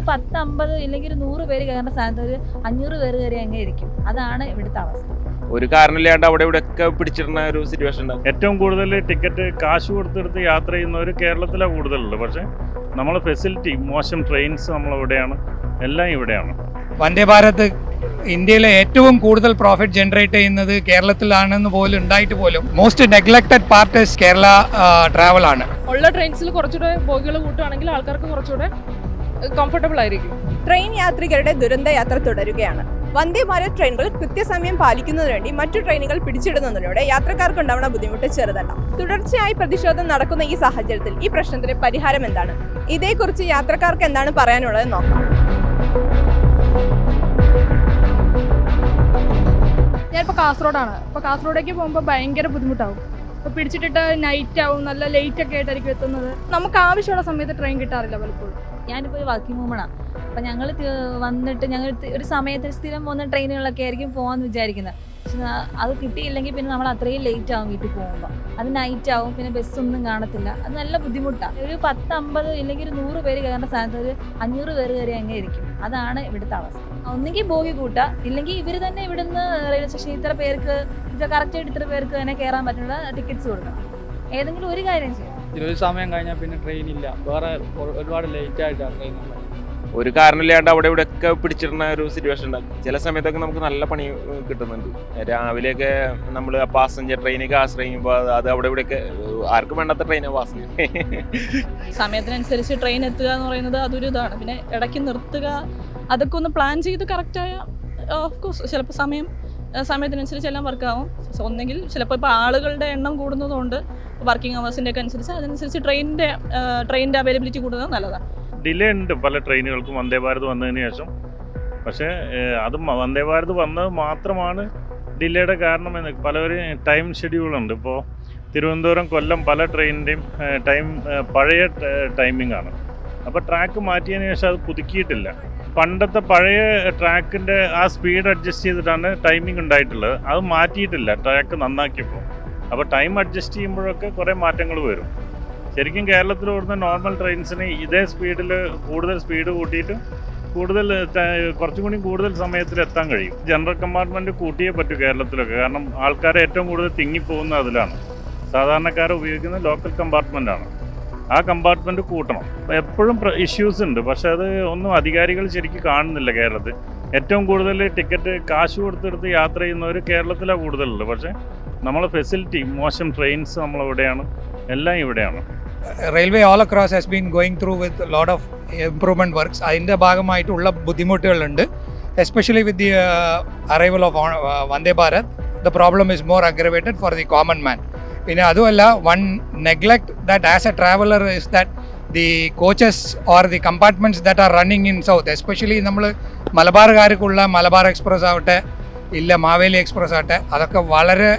ഒരു പത്ത് അമ്പത് ഇല്ലെങ്കിൽ ഒരു നൂറ് പേര് കയറുന്ന സ്ഥാനത്ത് ഒരു അഞ്ഞൂറ് പേര് കയറി അങ്ങ് ഇരിക്കും. അതാണ് ഇവിടുത്തെ അവസ്ഥ. ഒരു കാരണമില്ലാണ്ട് അവിടെ ഇവിടെ ഒക്കെ പിടിച്ചിരുന്ന ഒരു സിറ്റുവേഷൻ ഉണ്ടാവും. ഏറ്റവും കൂടുതൽ ടിക്കറ്റ് കാശ് കൊടുത്തെടുത്ത് യാത്ര ചെയ്യുന്നവർ കേരളത്തിലെ കൂടുതലുള്ളത്. പക്ഷേ നമ്മൾ ഫെസിലിറ്റി മോശം ട്രെയിൻസ് നമ്മൾ ഇവിടെയാണ് എല്ലാം ഇവിടെയാണ്. വന്ദേ ഭാരത് ഇന്ത്യയിലെ ഏറ്റവും കൂടുതൽ പ്രോഫിറ്റ് ജനറേറ്റ് ചെയ്യുന്നത് കേരളത്തിലാണെന്ന് പോലും ഉണ്ടായിട്ട് പോലും most neglected part Kerala travel ആണ്. ഉള്ള ട്രെയിൻസിൽ കുറച്ചുകൂടെ ബോഗികൾ കൂട്ടുകയാണെങ്കിൽ ആൾക്കാർക്ക് കുറച്ചുകൂടെ കംഫർട്ടബിൾ ആയിരിക്കും. ട്രെയിൻ യാത്രികരുടെ ദുരന്ത യാത്ര തുടരുകയാണ്. വന്ദേ ഭാരത് ട്രെയിനുകൾ കൃത്യസമയം പാലിക്കുന്നതിന് വേണ്ടി മറ്റു ട്രെയിനുകൾ പിടിച്ചിടുന്നതിലൂടെ യാത്രക്കാർക്ക് ഉണ്ടാവുന്ന ബുദ്ധിമുട്ട് ചെറുതല്ല. തുടർച്ചയായി പ്രതിഷേധം നടക്കുന്ന ഈ സാഹചര്യത്തിൽ ഈ പ്രശ്നത്തിന് പരിഹാരം എന്താണ്? ഇതേക്കുറിച്ച് യാത്രക്കാർക്ക് എന്താണ് പറയാനുള്ളത് നോക്കാം. ഞാനിപ്പോൾ കാസർഗോഡാണ്. അപ്പോൾ കാസർഗോഡേക്ക് പോകുമ്പോൾ ഭയങ്കര ബുദ്ധിമുട്ടാവും. ഇപ്പോൾ പിടിച്ചിട്ടിട്ട് നൈറ്റ് ആവും നല്ല ലേറ്റ് ഒക്കെ ആയിട്ടായിരിക്കും എത്തുന്നത്. നമുക്ക് ആവശ്യമുള്ള സമയത്ത് ട്രെയിൻ കിട്ടാറില്ല പലപ്പോഴും. ഞാനിപ്പോൾ ഒരു വർക്കിംഗ് വുമണാണ് അപ്പം ഞങ്ങൾ വന്നിട്ട് ഞങ്ങൾ ഒരു സമയത്ത് സ്ഥിരം പോകുന്ന ട്രെയിനുകളൊക്കെ ആയിരിക്കും പോകാമെന്ന് വിചാരിക്കുന്നത് പക്ഷെ അത് കിട്ടിയില്ലെങ്കിൽ പിന്നെ നമ്മൾ അത്രയും ലേറ്റ് ആവും വീട്ടിൽ പോകുമ്പോൾ അത് നൈറ്റ് ആവും പിന്നെ ബസ്സൊന്നും കാണത്തില്ല. അത് നല്ല ബുദ്ധിമുട്ടാണ് ഒരു പത്ത് അമ്പത് ഇല്ലെങ്കിൽ ഒരു നൂറ് പേര് കയറേണ്ട സ്ഥാനത്ത് ഒരു അഞ്ഞൂറ് പേര് കയറി അങ്ങനെ ഇരിക്കും അതാണ് ഇവിടുത്തെ അവസ്ഥ. ഒന്നുകിൽ ബോഗി കൂട്ടുക ഇല്ലെങ്കിൽ ഇവർ തന്നെ ഇവിടുന്ന് റെയിൽവേ സ്റ്റേഷനിൽ ഇത്ര പേർക്ക് ഇത് കറക്റ്റായിട്ട് ഇത്ര പേർക്ക് തന്നെ കയറാൻ പറ്റുന്ന ടിക്കറ്റ്സ് കൊടുക്കണം. ഏതെങ്കിലും ഒരു കാര്യം ചെയ്യണം ഒരു സമയം കഴിഞ്ഞാൽ പിന്നെ ട്രെയിൻ ഇല്ല. വേറെ ഒരു- ഒരുപാട് ലേറ്റ് ആയിട്ടാണ് ട്രെയിൻ ഉള്ളത് ഒരു കാരണമില്ലാണ്ട് അവിടെ ഇവിടെ ഒക്കെ പിടിച്ചിടുന്ന ഒരു സിറ്റുവേഷൻ ഉണ്ടാകും ചില സമയത്തൊക്കെ നമുക്ക് നല്ല പണി കിട്ടുന്നുണ്ട്. രാവിലെയൊക്കെ നമ്മൾ പാസഞ്ചർ ട്രെയിനൊക്കെ ആശ്രയിക്കുമ്പോൾ അത് അത് അവിടെ ഇവിടെയൊക്കെ ആർക്കും വേണ്ടാത്ത ട്രെയിനാണ് പാസഞ്ചർ സമയത്തിനനുസരിച്ച് ട്രെയിൻ എത്തുക എന്ന് പറയുന്നത് അതൊരു ഇതാണ്. പിന്നെ ഇടയ്ക്ക് നിർത്തുക അതൊക്കെ ഒന്ന് പ്ലാൻ ചെയ്ത് കറക്റ്റായ ഓഫ് കോഴ്സ് ചിലപ്പോൾ സമയം സമയത്തിനനുസരിച്ച് എല്ലാം വർക്കാവും ഒന്നെങ്കിൽ ചിലപ്പോൾ ഇപ്പോൾ ആളുകളുടെ എണ്ണം കൂടുന്നതുകൊണ്ട് വർക്കിംഗ് അവേഴ്സിന്റെ ഒക്കെ അനുസരിച്ച് അതനുസരിച്ച് ട്രെയിനിന്റെ ട്രെയിനിന്റെ അവൈലബിലിറ്റി കൂടുന്നത് നല്ലതാണ് ഡിലേ ഉണ്ട് പല ട്രെയിനുകൾക്കും വന്ദേ ഭാരത് വന്നതിന് ശേഷം. പക്ഷേ അത് വന്ദേ ഭാരത് വന്നത് മാത്രമാണ് ഡിലേയുടെ കാരണം എന്ന്. പലവരും ടൈം ഷെഡ്യൂളുണ്ട് ഇപ്പോൾ തിരുവനന്തപുരം കൊല്ലം പല ട്രെയിനിന്റെയും ടൈം പഴയ ടൈമിംഗ് ആണ്. അപ്പോൾ ട്രാക്ക് മാറ്റിയതിന് ശേഷം അത് പുതുക്കിയിട്ടില്ല. പണ്ടത്തെ പഴയ ട്രാക്കിന്റെ ആ സ്പീഡ് അഡ്ജസ്റ്റ് ചെയ്തിട്ടാണ് ടൈമിംഗ് ഉണ്ടായിട്ടുള്ളത്. അത് മാറ്റിയിട്ടില്ല. ട്രാക്ക് നന്നാക്കിയപ്പോൾ. അപ്പോൾ ടൈം അഡ്ജസ്റ്റ് ചെയ്യുമ്പോഴൊക്കെ കുറേ മാറ്റങ്ങൾ വരും. ശരിക്കും കേരളത്തിൽ ഓടുന്ന നോർമൽ ട്രെയിൻസിന് ഇതേ സ്പീഡിൽ കൂടുതൽ സ്പീഡ് കൂട്ടിയിട്ട് കൂടുതൽ കുറച്ചും കൂടി കൂടുതൽ സമയത്തിൽ എത്താൻ കഴിയും. ജനറൽ കമ്പാർട്ട്മെന്റ് കൂട്ടിയേ പറ്റൂ കേരളത്തിലൊക്കെ. കാരണം ആൾക്കാരെ ഏറ്റവും കൂടുതൽ തിങ്ങിപ്പോകുന്ന അതിലാണ്. സാധാരണക്കാർ ഉപയോഗിക്കുന്ന ലോക്കൽ കമ്പാർട്ട്മെന്റാണ് ആ കമ്പാർട്ട്മെന്റ് കൂട്ടണം. എപ്പോഴും ഇഷ്യൂസ് ഉണ്ട്. പക്ഷേ അത് ഒന്നും അധികാരികൾ ശരിക്കും കാണുന്നില്ല കേരളത്തിൽ. ഏറ്റവും കൂടുതൽ ടിക്കറ്റ് കാശ് കൊടുത്തെടുത്ത് യാത്ര ചെയ്യുന്നവർ കേരളത്തിലാണ് കൂടുതലുള്ളത്. പക്ഷേ നമ്മളെ ഫെസിലിറ്റി മോശം ട്രെയിൻസ് നമ്മളെവിടെയാണ്. എല്ലാം ഇവിടെയാണ്. Railway all across has been going through with load of improvement works അതിന്റെ ഭാഗമായിട്ടുള്ള ബുദ്ധിമുട്ടുകളുണ്ട്. Especially with the arrival of Vande Bharat the problem is more aggravated for the common man പിന്നെ അതുമല്ല one neglect that as a traveller is that the coaches or the compartments that are running in south especially നമ്മൾ മലബാറുകാർക്കുള്ള Malabar express ആവട്ടെ ഇല്ല Maveli express ആവട്ടെ അതൊക്കെ വളരെ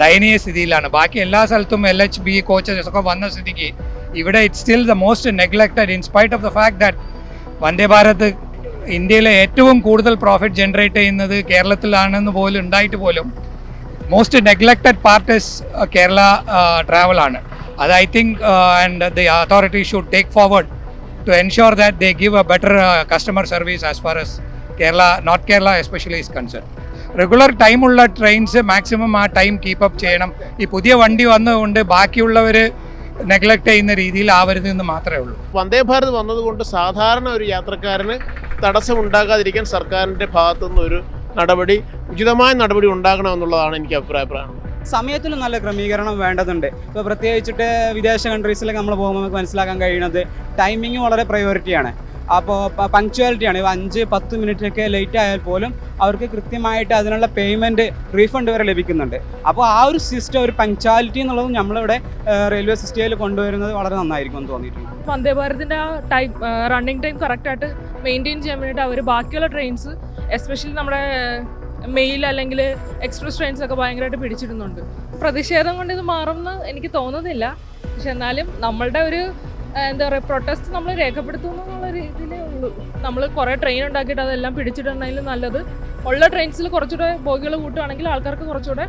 ദയനീയ സ്ഥിതിയിലാണ്. ബാക്കി എല്ലാ സ്ഥലത്തും എൽ എച്ച് ബി കോച്ചസ് ഒക്കെ വന്ന സ്ഥിതിക്ക് ഇവിടെ it still the most neglected in spite of the fact that Vande Bharat ഇന്ത്യയിലെ ഏറ്റവും കൂടുതൽ പ്രോഫിറ്റ് ജനറേറ്റ് ചെയ്യുന്നത് കേരളത്തിലാണെന്ന് പോലും ഉണ്ടായിട്ട് പോലും most neglected part is Kerala travel ആണ്. അത് I think and the authority should take forward to ensure that they give a better customer service as far as Kerala north Kerala especially is concern regular ടൈമുള്ള trains maximum ആ time keep up ചെയ്യണം. ഈ പുതിയ വണ്ടി വന്നതുകൊണ്ട് ബാക്കിയുള്ളവർ neglect ചെയ്യുന്ന രീതിയിൽ ആവരുതെന്ന് മാത്രമേ ഉള്ളൂ. വന്ദേ ഭാരത് വന്നതുകൊണ്ട് സാധാരണ ഒരു യാത്രക്കാരന് തടസ്സമുണ്ടാകാതിരിക്കാൻ സർക്കാരിന്റെ ഭാഗത്തുനിന്ന് ഒരു നടപടി ഉചിതമായ നടപടി ഉണ്ടാകണമെന്നുള്ളതാണ് എനിക്ക് അഭിപ്രായപ്പെടാനുള്ളത് സമയത്തിന് നല്ല ക്രമീകരണം വേണ്ടതുണ്ട്. ഇപ്പോൾ പ്രത്യേകിച്ചിട്ട് വിദേശ കൺട്രീസിലൊക്കെ നമ്മൾ പോകുമ്പോൾ നമുക്ക് മനസ്സിലാക്കാൻ കഴിയുന്നത് ടൈമിങ് വളരെ പ്രയോറിറ്റിയാണ് അപ്പോൾ പങ്ക്ച്വാലിറ്റിയാണ് ഇപ്പോൾ അഞ്ച് പത്ത് മിനിറ്റൊക്കെ ലേറ്റ് ആയാൽ പോലും അവർക്ക് കൃത്യമായിട്ട് അതിനുള്ള പേയ്മെന്റ് റീഫണ്ട് വരെ ലഭിക്കുന്നുണ്ട്. അപ്പോൾ ആ ഒരു സിസ്റ്റം ഒരു പങ്ക്ച്വാലിറ്റി എന്നുള്ളത് നമ്മളിവിടെ റെയിൽവേ സിസ്റ്റയിൽ കൊണ്ടുവരുന്നത് വളരെ നന്നായിരിക്കും എന്ന് തോന്നിയിട്ടുണ്ട്. വന്ദേ ഭാരതിന്റെ ആ ടൈം റണ്ണിങ് ടൈം കറക്റ്റായിട്ട് മെയിന്റെയിൻ ചെയ്യാൻ വേണ്ടിയിട്ട് അവർ ബാക്കിയുള്ള ട്രെയിൻസ് എസ്പെഷ്യലി നമ്മുടെ മെയിൽ അല്ലെങ്കിൽ എക്സ്പ്രസ് ട്രെയിൻസ് ഒക്കെ ഭയങ്കരമായിട്ട് പിടിച്ചിടുന്നുണ്ട്. പ്രതിഷേധം കൊണ്ട് ഇത് മാറുമെന്ന് എനിക്ക് തോന്നുന്നില്ല. പക്ഷെ എന്നാലും നമ്മളുടെ ഒരു എന്താ പറയുക പ്രൊട്ടസ്റ്റ് നമ്മൾ രേഖപ്പെടുത്തുന്നു എന്നുള്ള രീതിയിലേ ഉള്ളൂ. നമ്മൾ കുറേ ട്രെയിൻ ഉണ്ടാക്കിയിട്ട് അതെല്ലാം പിടിച്ചിട്ടുണ്ടെങ്കിൽ നല്ലത്. ഉള്ള ട്രെയിൻസിൽ കുറച്ചുകൂടെ ബോഗികൾ കൂട്ടുകയാണെങ്കിൽ ആൾക്കാർക്ക് കുറച്ചുകൂടെ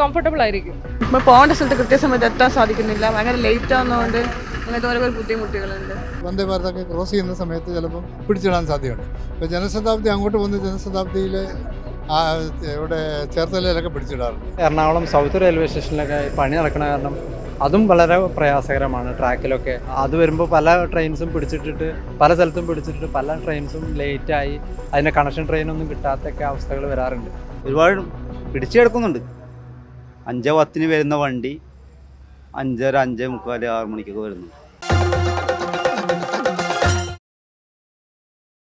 കംഫർട്ടബിൾ ആയിരിക്കും. ഇപ്പോൾ പോകേണ്ട സ്ഥലത്ത് കൃത്യസമയത്ത് എത്താൻ സാധിക്കുന്നില്ല. ഭയങ്കര ലേറ്റ് ആവുന്നതുകൊണ്ട് അങ്ങനത്തെ ഓരോ ബുദ്ധിമുട്ടുകളുണ്ട്. വന്ദേ ഭാരതൊക്കെ ക്രോസ് ചെയ്യുന്ന സമയത്ത് ചിലപ്പോൾ പിടിച്ചിടാൻ സാധ്യതയുണ്ട്. ഇപ്പോൾ ജനശതാബ്ദി അങ്ങോട്ട് വന്ന് ജനശതാബ്ദിയിൽ ഇവിടെ ചേർത്തലയിലൊക്കെ പിടിച്ചിടാറുണ്ട്. എറണാകുളം സൗത്ത് റെയിൽവേ സ്റ്റേഷനിലൊക്കെ പണി നടക്കുന്ന കാരണം അതും വളരെ പ്രയാസകരമാണ് ട്രാക്കിലൊക്കെ. അത് വരുമ്പോൾ പല ട്രെയിൻസും പിടിച്ചിട്ടിട്ട് പല സ്ഥലത്തും പിടിച്ചിട്ട് പല ട്രെയിൻസും ലേറ്റായി അതിന്റെ കണക്ഷൻ ട്രെയിനൊന്നും കിട്ടാത്തൊക്കെ അവസ്ഥകൾ വരാറുണ്ട്. ഒരുപാട് പിടിച്ചു കിടക്കുന്നുണ്ട് അഞ്ചോ പത്തിന് വരുന്ന വണ്ടി അഞ്ചര അഞ്ചേ മുക്കാൽ ആറ് മണിക്കൊക്കെ വരുന്നു